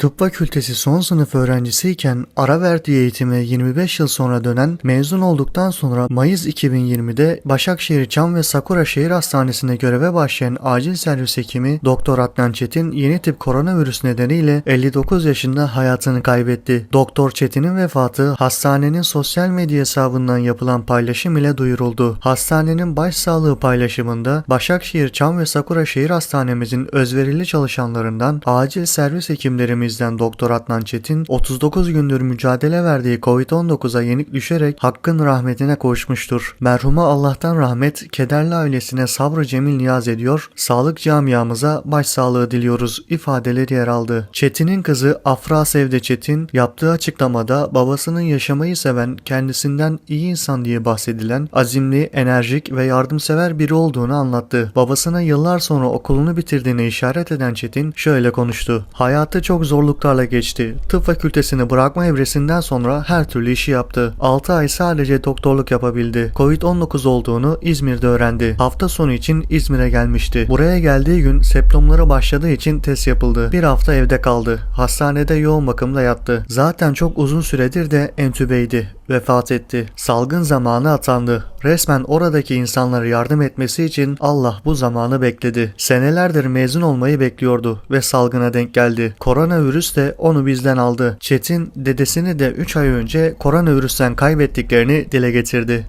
Tıp fakültesi son sınıf öğrencisiyken ara verdiği eğitime 25 yıl sonra dönen mezun olduktan sonra Mayıs 2020'de Başakşehir Çam ve Sakura Şehir Hastanesi'nde göreve başlayan acil servis hekimi Doktor Adnan Çetin yeni tip koronavirüs nedeniyle 59 yaşında hayatını kaybetti. Doktor Çetin'in vefatı hastanenin sosyal medya hesabından yapılan paylaşım ile duyuruldu. Hastanenin başsağlığı paylaşımında Başakşehir Çam ve Sakura Şehir Hastanemizin özverili çalışanlarından acil servis hekimlerimizden Doktor Adnan Çetin 39 gündür mücadele verdiği Covid-19'a yenik düşerek hakkın rahmetine kavuşmuştur. Merhuma Allah'tan rahmet, kederli ailesine sabrı cemil niyaz ediyor, sağlık camiamıza başsağlığı diliyoruz ifadeleri yer aldı. Çetin'in kızı Afra Sevde Çetin yaptığı açıklamada babasının yaşamayı seven, kendisinden iyi insan diye bahsedilen azimli, enerjik ve yardımsever biri olduğunu anlattı. Babasına yıllar sonra okulunu bitirdiğine işaret eden Çetin şöyle konuştu. Hayatı çok zorluklarla geçti. Tıp fakültesini bırakma evresinden sonra her türlü işi yaptı. 6 ay sadece doktorluk yapabildi. Covid-19 olduğunu İzmir'de öğrendi. Hafta sonu için İzmir'e gelmişti. Buraya geldiği gün septomları başladığı için test yapıldı. Bir hafta evde kaldı. Hastanede yoğun bakımda yattı. Zaten çok uzun süredir de entübeydi. Vefat etti. Salgın zamanı atandı. Resmen oradaki insanlara yardım etmesi için Allah bu zamanı bekledi. Senelerdir mezun olmayı bekliyordu ve salgına denk geldi. Koronavirüs de onu bizden aldı. Çetin dedesini de 3 ay önce koronavirüsten kaybettiklerini dile getirdi.